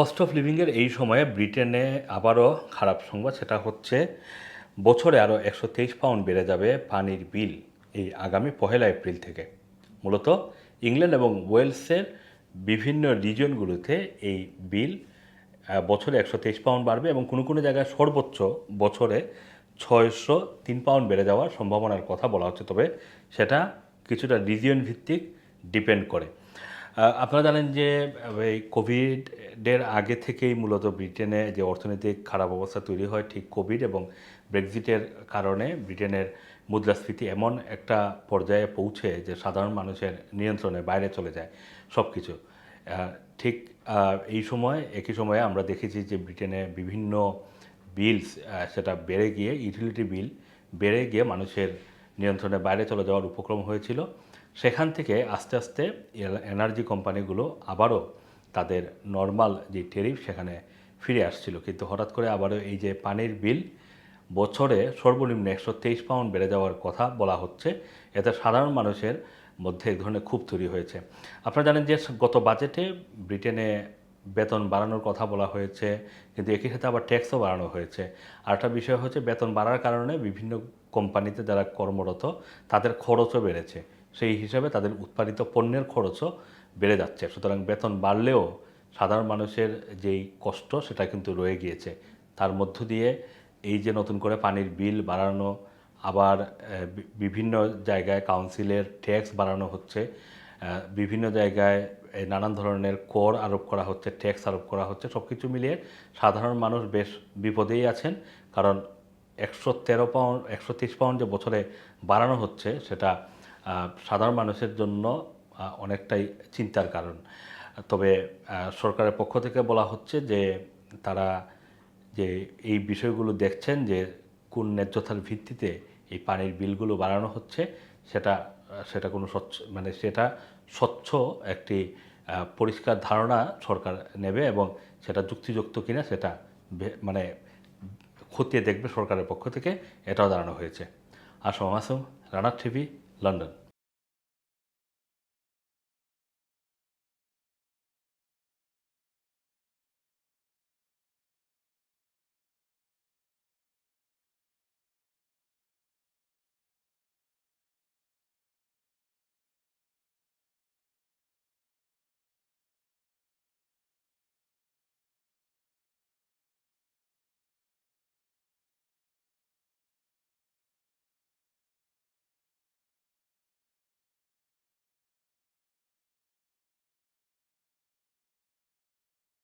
Cost of লিভিংয়ের এই সময়ে ব্রিটেনে আবারও খারাপ সংবাদ, সেটা হচ্ছে বছরে আরও একশো তেইশ পাউন্ড বেড়ে যাবে পানির বিল এই আগামী পহেলা এপ্রিল থেকে। মূলত ইংল্যান্ড এবং ওয়েলসের বিভিন্ন রিজনগুলোতে এই বিল বছরে একশো তেইশ পাউন্ড বাড়বে এবং কোনো কোনো জায়গায় সর্বোচ্চ বছরে ছয়শো তিন পাউন্ড বেড়ে যাওয়ার সম্ভাবনার কথা বলা হচ্ছে। তবে সেটা কিছুটা রিজিয়ন ভিত্তিক ডিপেন্ড করে। আপনারা জানেন যে এই কোভিডের আগে থেকেই মূলত ব্রিটেনে যে অর্থনৈতিক খারাপ অবস্থা তৈরি হয় ঠিক কোভিড এবং ব্রেক্সিটের কারণে ব্রিটেনের মুদ্রাস্ফীতি এমন একটা পর্যায়ে পৌঁছে যে সাধারণ মানুষের নিয়ন্ত্রণের বাইরে চলে যায় সব কিছু ঠিক এই সময়, একই সময়ে আমরা দেখেছি যে ব্রিটেনে বিভিন্ন বিলস সেটা বেড়ে গিয়ে ইউটিলিটি বিল বেড়ে গিয়ে মানুষের নিয়ন্ত্রণের বাইরে চলে যাওয়ার উপক্রম হয়েছিল। সেখান থেকে আস্তে আস্তে এনার্জি কোম্পানিগুলো আবারও তাদের নর্মাল যে টেরিফ সেখানে ফিরে আসছিল। কিন্তু হঠাৎ করে আবারও এই যে পানির বিল, বছরে সর্বনিম্ন একশো তেইশ পাউন্ড বেড়ে যাওয়ার কথা বলা হচ্ছে। এতে সাধারণ মানুষের মধ্যে এক ধরনের ক্ষোভ তৈরি হয়েছে। আপনারা জানেন যে গত বাজেটে ব্রিটেনে বেতন বাড়ানোর কথা বলা হয়েছে, কিন্তু একই সাথে আবার ট্যাক্সও বাড়ানো হয়েছে। আর একটা বিষয় হচ্ছে, বেতন বাড়ার কারণে বিভিন্ন কোম্পানিতে যারা কর্মরত, তাদের খরচও বেড়েছে। সেই হিসাবে তাদের উৎপাদিত পণ্যের খরচও বেড়ে যাচ্ছে। সুতরাং বেতন বাড়লেও সাধারণ মানুষের যেই কষ্ট, সেটা কিন্তু রয়ে গিয়েছে। তার মধ্য দিয়ে এই যে নতুন করে পানির বিল বাড়ানো, আবার বিভিন্ন জায়গায় কাউন্সিলের ট্যাক্স বাড়ানো হচ্ছে বিভিন্ন জায়গায় নানান ধরনের কর আরোপ করা হচ্ছে, ট্যাক্স আরোপ করা হচ্ছে সব কিছু মিলিয়ে সাধারণ মানুষ বেশ বিপদেই আছেন। কারণ একশো তেরো পাউন্ড, একশো তিরিশ পাউন্ড যে বছরে বাড়ানো হচ্ছে, সেটা সাধারণ মানুষের জন্য অনেকটাই চিন্তার কারণ। তবে সরকারের পক্ষ থেকে বলা হচ্ছে যে, তারা যে এই বিষয়গুলো দেখছেন যে, কোন ন্যায্যতার ভিত্তিতে এই পানির বিলগুলো বাড়ানো হচ্ছে, সেটা সেটা কোনো স্বচ্ছ মানে সেটা স্বচ্ছ একটি পরিষ্কার ধারণা সরকার নেবে এবং সেটা যুক্তিযুক্ত কিনা সেটা মানে খতিয়ে দেখবে সরকারের পক্ষ থেকে, এটাও দাঁড়ানো হয়েছে। আসম আসম রানার টিভি লন্ডন